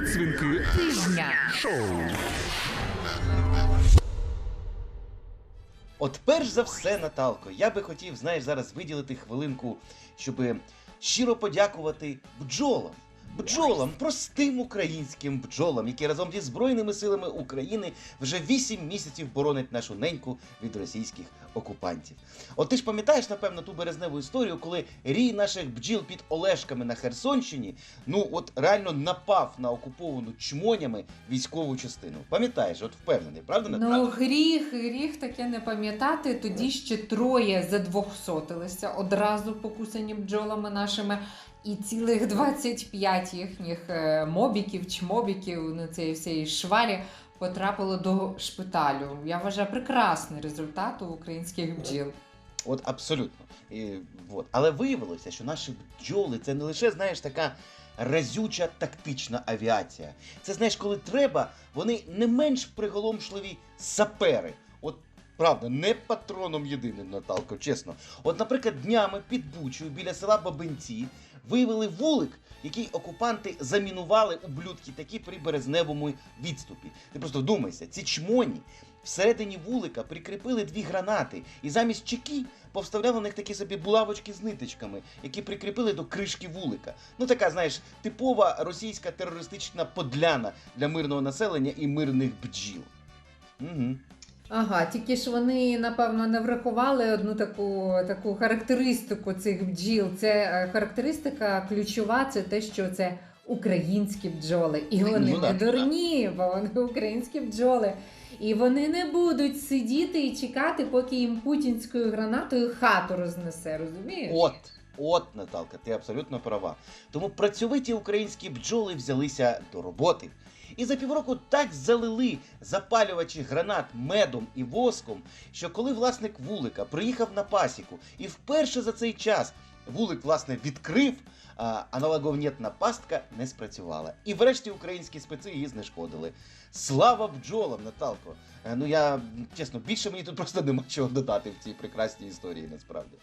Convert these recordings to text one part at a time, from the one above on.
Підсвінки Тижня. шоу. От перш за все, Наталко, я би хотів, знаєш, зараз виділити хвилинку, щоб щиро подякувати бджолам. Бджолам, простим українським бджолам, які разом зі Збройними силами України вже 8 місяців боронять нашу неньку від російських окупантів. От ти ж пам'ятаєш, напевно, ту березневу історію, коли рій наших бджіл під Олешками на Херсонщині, ну от реально напав на окуповану чмонями військову частину. Пам'ятаєш, от впевнений, правда? Ну, гріх, гріх таке не пам'ятати. Тоді ще троє задвохсотилися одразу покусані бджолами нашими. І цілих 25 їхніх е, мобіків, чмобіків на цій всій швалі потрапило до шпиталю. Я вважаю прекрасний результат у українських бджіл. От абсолютно. І, от. Але виявилося, що наші бджоли це не лише, знаєш, така разюча тактична авіація. Це знаєш, коли треба, вони не менш приголомшливі сапери. От правда, не патроном єдиним, Наталко, чесно. От, наприклад, днями під Бучою біля села Бабинці виявили вулик, який окупанти замінували ублюдки такі при березневому відступі. Ти просто вдумайся, ці чмоні всередині вулика прикріпили дві гранати, і замість чеки повставляли на них такі собі булавочки з ниточками, які прикріпили до кришки вулика. Ну така, знаєш, типова російська терористична подляна для мирного населення і мирних бджіл. Угу. Ага, тільки ж вони, напевно, не врахували одну таку, таку характеристику цих бджіл. Це е, характеристика ключова, це те, що це українські бджоли. І вони Ну, не да, дурні, бо вони українські бджоли. І вони не будуть сидіти і чекати, поки їм путінською гранатою хату рознесе, розумієш? От, от, Наталка, ти абсолютно права. Тому працьовиті українські бджоли взялися до роботи. І за півроку так залили запалювачі гранат медом і воском, що коли власник вулика приїхав на пасіку і вперше за цей час вулик, власне, відкрив, а аналоговнєтна пастка не спрацювала. І врешті українські спеці її знешкодили. Слава бджолам, Наталко! Е, Ну я чесно, більше мені тут просто нема чого додати в цій прекрасній історії, насправді.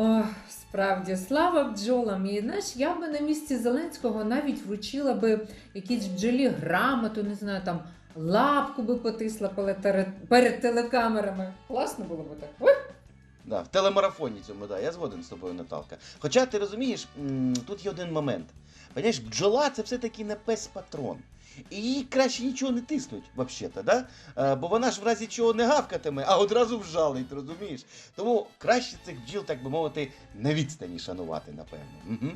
Ох, справді, слава бджолам. І знаєш, я би на місці Зеленського навіть вручила би якійсь бджолі грамоту, не знаю, там лапку би потисла перед телекамерами. Класно було би так. Да, в телемарафоні цьому, да, я згоден з тобою, Наталка. Хоча ти розумієш, тут є один момент. Понимаєш, бджола це все-таки не пес-патрон. І їй краще нічого не тиснуть, взагалі-то, да? Е, бо вона ж в разі чого не гавкатиме, а одразу вжалить, розумієш? Тому краще цих бджіл, так би мовити, на відстані шанувати, напевно. Угу.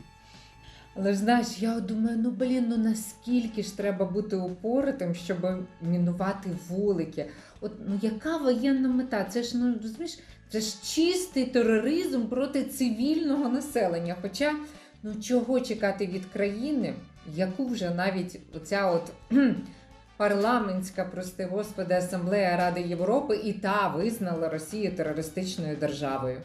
Але ж знаєш, я думаю, ну блін, ну наскільки ж треба бути упоритим, щоб мінувати вулики. От ну яка воєнна мета? Це ж ну розумієш, це ж чистий тероризм проти цивільного населення. Хоча ну чого чекати від країни, яку вже навіть оця от парламентська, прости господи, асамблея Ради Європи і та визнала Росію терористичною державою.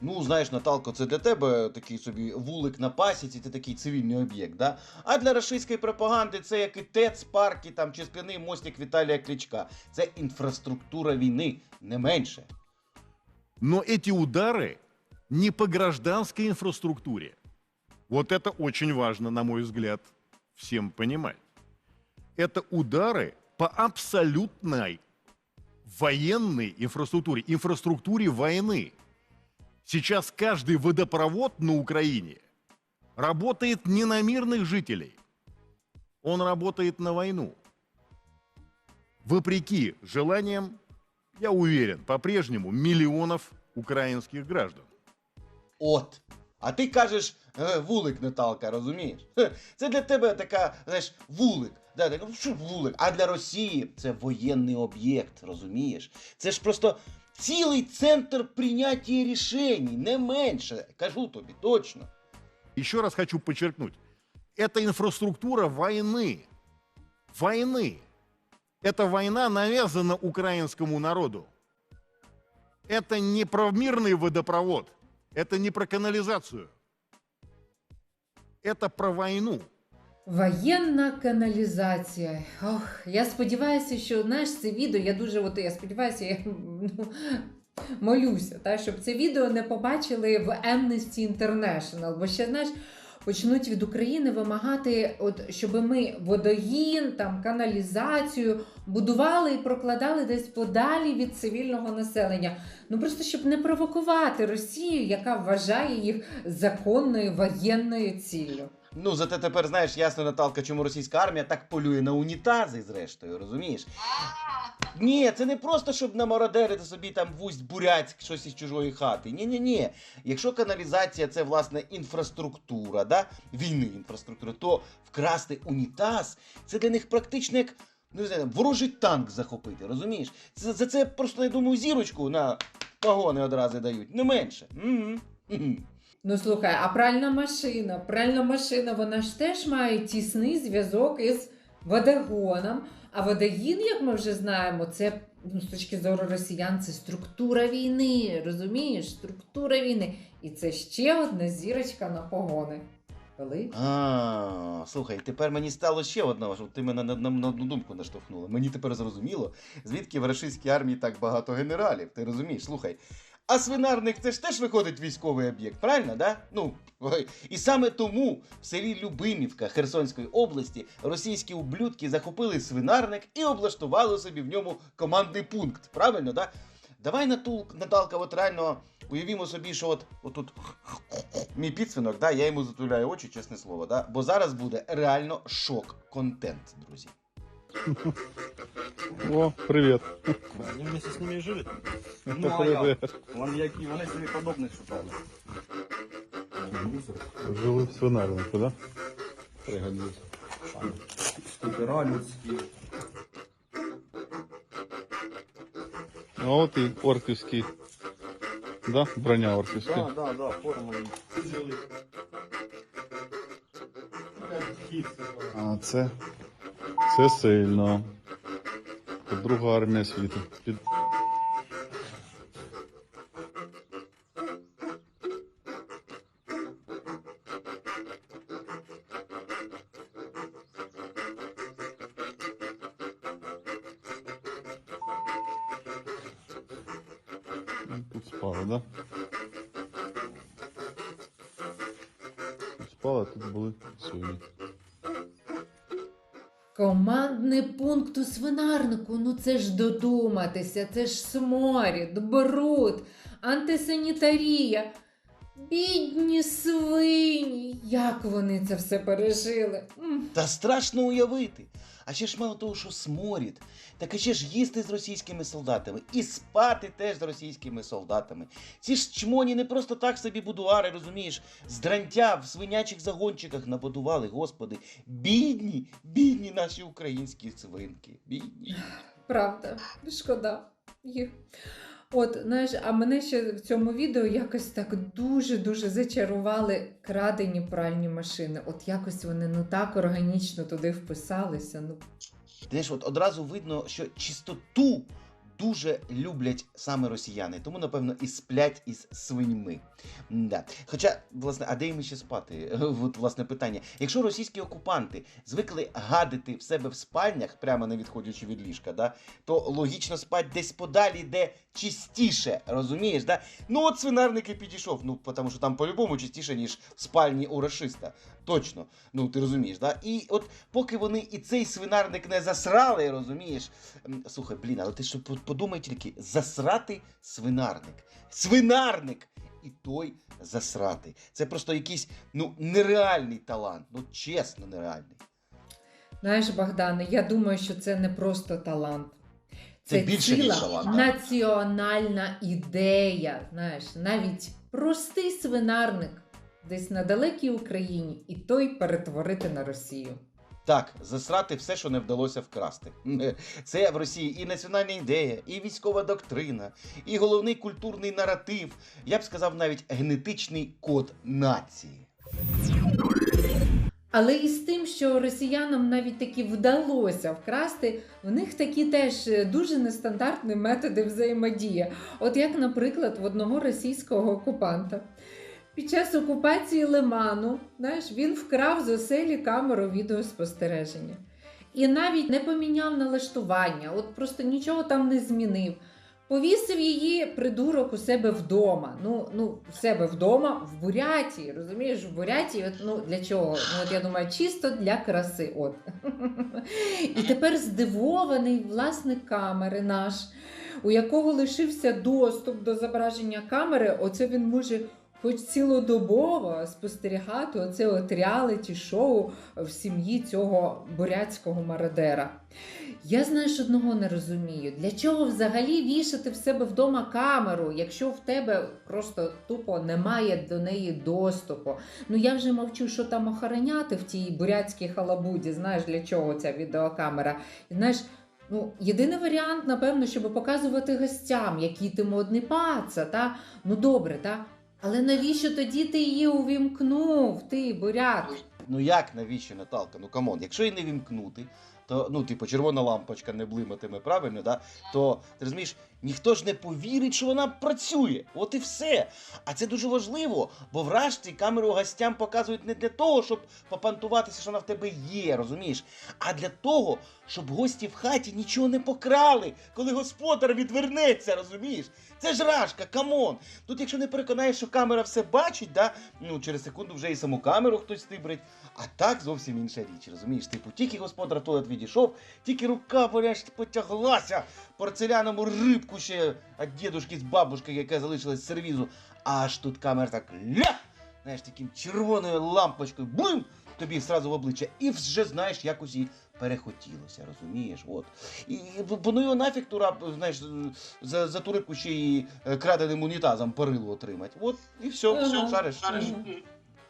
Ну, знаєш, Наталко, це для тебе такий собі вулик на пасіці, це такий цивільний об'єкт, да? А для рашистської пропаганди це як і ТЕЦ, парки там, чи скляний мостик Віталія Кличка. Це інфраструктура війни, не менше. Но эти удары не по гражданской инфраструктуре. Вот это очень важно, на мой взгляд, всем понимать. Это удары по абсолютной военной инфраструктуре, инфраструктуре войны. Сейчас каждый водопровод на Украине работает не на мирных жителей, он работает на войну. Вопреки желаниям я уверен, по-прежнему миллионов украинских граждан. От. А ти кажеш е, вулик, Наталка, розумієш? Хе, Це для тебе така, знаєш, вулик. Да, так, ну, що вулик? А для Росії це воєнний об'єкт, розумієш? Це ж просто цілий центр прийняття рішень, не менше. Кажу тобі, точно. Еще раз хочу подчеркнуть, это инфраструктура войны. Войны. Эта война навязана украинскому народу. Это не про мирный водопровод, это не про канализацию. Это про войну. Воєнна каналізація. Ох, я сподіваюся, що знаєш це відео. Я дуже от я сподіваюся, я ну, молюся, та, щоб це відео не побачили в Amnesty International. Бо ще знаєш, почнуть від України вимагати, от щоб ми водогін, там каналізацію будували і прокладали десь подалі від цивільного населення. Ну просто щоб не провокувати Росію, яка вважає їх законною воєнною ціллю. Ну, зате тепер знаєш ясно, Наталка, чому російська армія так полює на унітази, зрештою, розумієш? Ні, це не просто, щоб намародерити собі там в усть буряцьк щось із чужої хати. Ні, ні, ні. Якщо каналізація це власне інфраструктура, да? війни інфраструктура, то вкрасти унітаз це для них практично як ну, не знаю, ворожий танк захопити, розумієш? За це просто, я думаю, зірочку на погони одразу дають, не менше. Угу. Ну слухай, а пральна машина, пральна машина, вона ж теж має тісний зв'язок із водогоном. А водогін, як ми вже знаємо, це ну, з точки зору росіян, це структура війни. Розумієш? Структура війни. І це ще одна зірочка на погони. Коли? А, слухай, тепер мені стало ще одного, що ти мене на, на, на одну думку наштовхнула. Мені тепер зрозуміло, звідки в рашистській армії так багато генералів. Ти розумієш? Слухай. А свинарник це ж теж виходить військовий об'єкт, правильно, да? Ну, і саме тому в селі Любимівка Херсонської області російські ублюдки захопили свинарник і облаштували собі в ньому командний пункт. Правильно, да? Давай Натул, Наталка, от реально уявімо собі, що от отут мій підсвинок, да, я йому затуляю очі, чесне слово, да? бо зараз буде реально шок-контент, друзі. О, привіт. Они вместе с ними и жили? Ну, Ну, а я? Вони, які, вони собі подобних шукали. Жили в свинарнику, да? Пригодились. Скутера людські. А от і орківський. Да? Броня орківська. Да, да, да, форму. А це. Це сильно. Друга армія світу. Під... Ну, Тут спали, да? Тут спали, а тут були свині. Командний пункт у свинарнику. Ну це ж додуматися, це ж сморід, бруд, антисанітарія. Бідні свині, як вони це все пережили. М. Та страшно уявити. А ще ж мало того, що сморід, так і ще ж їсти з російськими солдатами і спати теж з російськими солдатами. Ці ж чмоні не просто так собі будуари, розумієш, з дрантя в свинячих загончиках набудували, господи. Бідні, бідні наші українські свинки. Бідні. Правда, шкода їх. От, знаєш, а мене ще в цьому відео якось так дуже-дуже зачарували крадені пральні машини. От якось вони ну так органічно туди вписалися. Ну, знаєш, от одразу видно, що чистоту дуже люблять саме росіяни, тому, напевно, і сплять із свиньми. Да. Хоча, власне, а де їм ще спати? От, власне, питання. Якщо російські окупанти звикли гадити в себе в спальнях, прямо не відходячи від ліжка, да, то логічно спать десь подалі, де чистіше, розумієш? Да? Ну от свинарник і підійшов, ну, тому що там по-любому чистіше, ніж в спальні у расиста. Точно, ну ти розумієш, да? І от поки вони і цей свинарник не засрали, розумієш. Слухай, блін, але ти що подумай тільки, засрати свинарник. Свинарник! І той засрати. Це просто якийсь ну нереальний талант. Ну чесно, нереальний. знаєш, Богдане, я думаю, що це не просто талант. Це більше, ніж талант, національна ідея. Знаєш, навіть простий свинарник десь на далекій Україні, і той перетворити на Росію. Так, засрати все, що не вдалося вкрасти. Це в Росії і національна ідея, і військова доктрина, і головний культурний наратив. Я б сказав навіть генетичний код нації. Але і з тим, що росіянам навіть таки вдалося вкрасти, в них такі теж е, дуже нестандартні методи взаємодії. От як, наприклад, в одного російського окупанта. Під час окупації Лиману знаєш, він вкрав з оселі камеру відеоспостереження. І навіть не поміняв налаштування, от просто нічого там не змінив. Повісив її придурок у себе вдома. Ну, ну, в себе вдома, в Бурятії. Розумієш, в Бурятії, от, ну для чого? Ну, от я думаю, чисто для краси. От. І тепер здивований власник камери наш, у якого лишився доступ до зображення камери, оце він може. Хоч цілодобово спостерігати оце от реаліті-шоу в сім'ї цього бурятського мародера. Я знаєш, одного не розумію. Для чого взагалі вішати в себе вдома камеру, якщо в тебе просто тупо немає до неї доступу? Ну я вже мовчу, що там охороняти в тій бурятській халабуді. Знаєш, для чого ця відеокамера? Знаєш. Ну, єдиний варіант, напевно, щоб показувати гостям, який ти модний паца, та? Ну добре, та? Але навіщо тоді ти її увімкнув, ти, бурят? Ну як навіщо Наталка? Ну камон, якщо її не вімкнути, то ну, типу, червона лампочка не блиматиме, правильно, да? то ти розумієш, ніхто ж не повірить, що вона працює. От і все. А це дуже важливо, бо вражці камеру гостям показують не для того, щоб попантуватися, що вона в тебе є, розумієш? А для того, щоб гості в хаті нічого не покрали, коли господар відвернеться, розумієш? Це ж рашка, камон. Тут, якщо не переконаєш, що камера все бачить, да, ну через секунду вже і саму камеру хтось стибрить. А так зовсім інша річ, розумієш? Типу, тільки господар туалет відійшов, тільки рука поляж потяглася порцеляному рибку ще від дідушки з бабушки, яка залишилась з сервізу. Аж тут камера так ля! Знаєш, таким червоною лампочкою, блим! Тобі зразу в обличчя, і вже знаєш, якось їй перехотілося, розумієш? От. І бо ну його нафіг тура, знаєш, за, за ту рибку ще й е, краденим унітазом парилу отримати. От і все, все, шариш, шариш.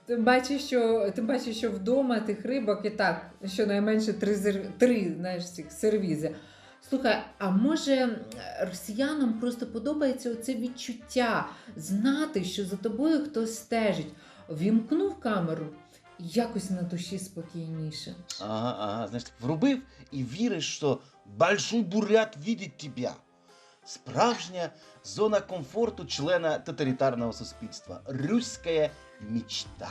Тим бачиш, що, тим бачиш, що вдома тих рибок і так, щонайменше три, три знаєш, цих сервізи. Слухай, а може росіянам просто подобається оце відчуття знати, що за тобою хтось стежить. Вімкнув камеру, якось на душі спокійніше. Ага, ага, знаєш, так врубив і віриш, що большой бурят видить тебе. Справжня зона комфорту члена тоталітарного суспільства. Руська мечта.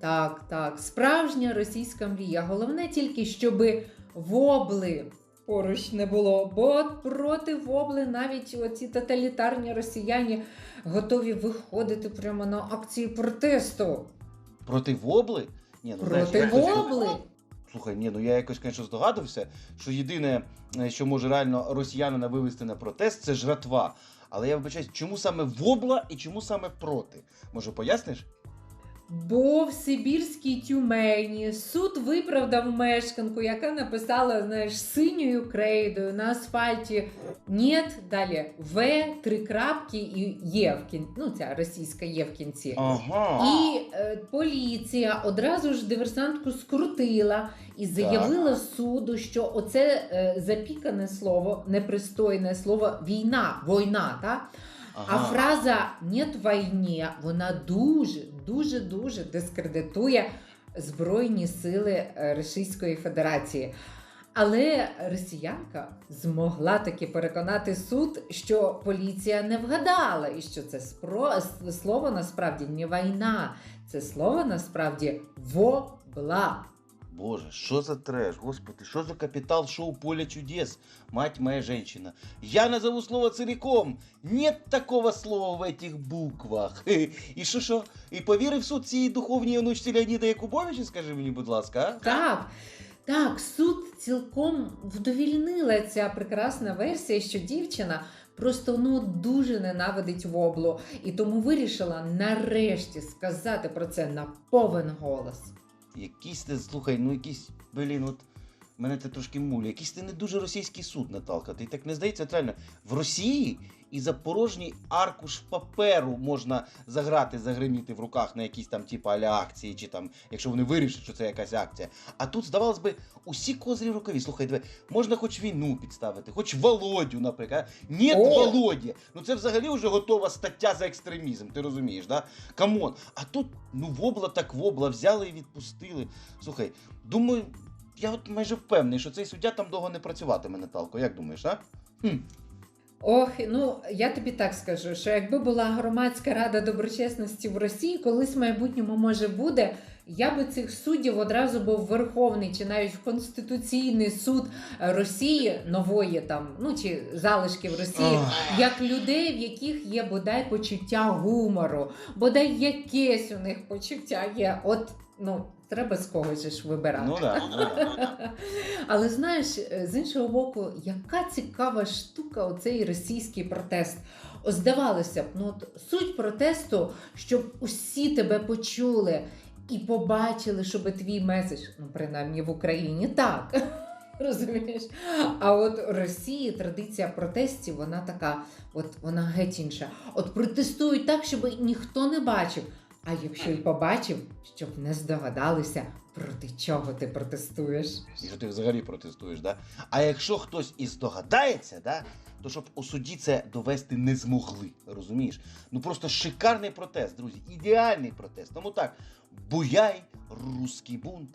Так, так, справжня російська мрія. Головне тільки, щоби вобли поруч не було. Бо проти вобли навіть оці тоталітарні росіяни готові виходити прямо на акції протесту. Проти вобли? Ні, ну, Проти якось- вобли. Слухай, ні, ну я якось, звісно, здогадався, що єдине, е, що може реально росіянина вивести на протест, це жратва. Але я вибачаюсь, чому саме вобла і чому саме проти? Може, поясниш? Бо в Сибірській тюмені суд виправдав мешканку, яка написала, знаєш, синьою крейдою на асфальті «Нєт», далі В, три крапки і є в кінці. Ну, ця російська є в кінці. Ага. І е, поліція одразу ж диверсантку скрутила і заявила суду, що оце е, запікане слово, непристойне слово війна, війна, та? А фраза «нет війні» вона дуже, дуже, дуже дискредитує Збройні сили е, Російської Федерації. Але росіянка змогла таки переконати суд, що поліція не вгадала, і що це спро... слово насправді не війна, це слово насправді вобла. Боже, що за треш, господи, що за капітал шоу «Поле чудес», мать моя женщина. Я назову слово целиком. Нет такого слова в этих буквах. І що що? І повірив суд цій духовній онучці Леоніда Якубовича, скажи мені, будь ласка, а? Так, так, суд цілком вдовільнила ця прекрасна версія, що дівчина просто ну дуже ненавидить воблу, і тому вирішила нарешті сказати про це на повен голос. Якийсь ти, слухай, ну якийсь, блін, от мене це трошки мулі. Якийсь ти не дуже російський суд, Наталка. Ти так не здається, реально. В Росії і за порожній аркуш паперу можна заграти, загриміти в руках на якісь там, типу, аля акції, чи там, якщо вони вирішать, що це якась акція. А тут, здавалось би, усі козирі в рукаві. Слухай, диви, можна хоч війну підставити, хоч Володю, наприклад. Ні! Володі. Ну це взагалі вже готова стаття за екстремізм, ти розумієш, да? Камон. А тут, ну, вобла так вобла, взяли і відпустили. Слухай, думаю, я от майже впевнений, що цей суддя там довго не працюватиме, Наталко. Як думаєш, а? Хм. Ох, ну я тобі так скажу, що якби була громадська рада доброчесності в Росії, колись в майбутньому може буде, Я би цих суддів одразу був Верховний чи навіть в Конституційний суд Росії нової там, ну чи залишків Росії, Ох. як людей, в яких є бодай почуття гумору, бодай якесь у них почуття є. От ну треба з когось ж вибирати. Ну да, ну да. Але знаєш, е, з іншого боку, яка цікава штука оцей російський протест. О, здавалося б, ну от суть протесту, щоб усі тебе почули і побачили, щоб твій меседж, ну принаймні в Україні так. Розумієш? А от в Росії традиція протестів, вона така, от вона геть інша. От протестують так, щоб ніхто не бачив. А якщо й побачив, щоб не здогадалися, проти чого ти протестуєш. І що ти взагалі протестуєш, да? А якщо хтось і здогадається, да, то щоб у суді це довести не змогли. Розумієш? Ну просто шикарний протест, друзі. Ідеальний протест. Тому так, буяй, русский бунт,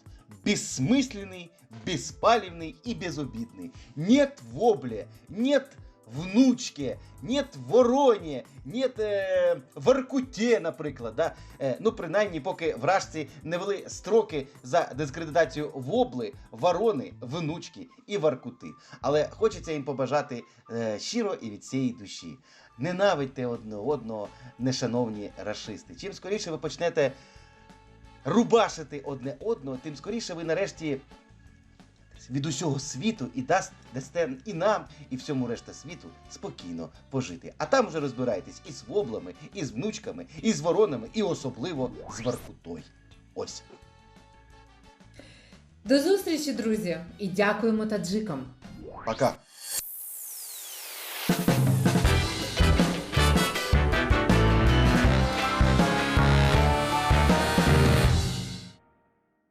бессмысленный, беспалевный и безобидный. Нет вобле, нет внучки, нет вороні, нет е, Воркуте, наприклад. Да? Е, ну, принаймні, поки вражці не вели строки за дискредитацію вобли, ворони, внучки і Воркути. Але хочеться їм побажати е, щиро і від цієї душі. Ненавидьте одне одного, нешановні рашисти. Чим скоріше ви почнете рубашити одне одного, тим скоріше ви нарешті від усього світу і дасть, дасте і нам, і всьому решта світу спокійно пожити. А там вже розбирайтесь і з воблами, і з внучками, і з воронами, і особливо з Воркутой. Ось. До зустрічі, друзі, і дякуємо таджикам. Пока.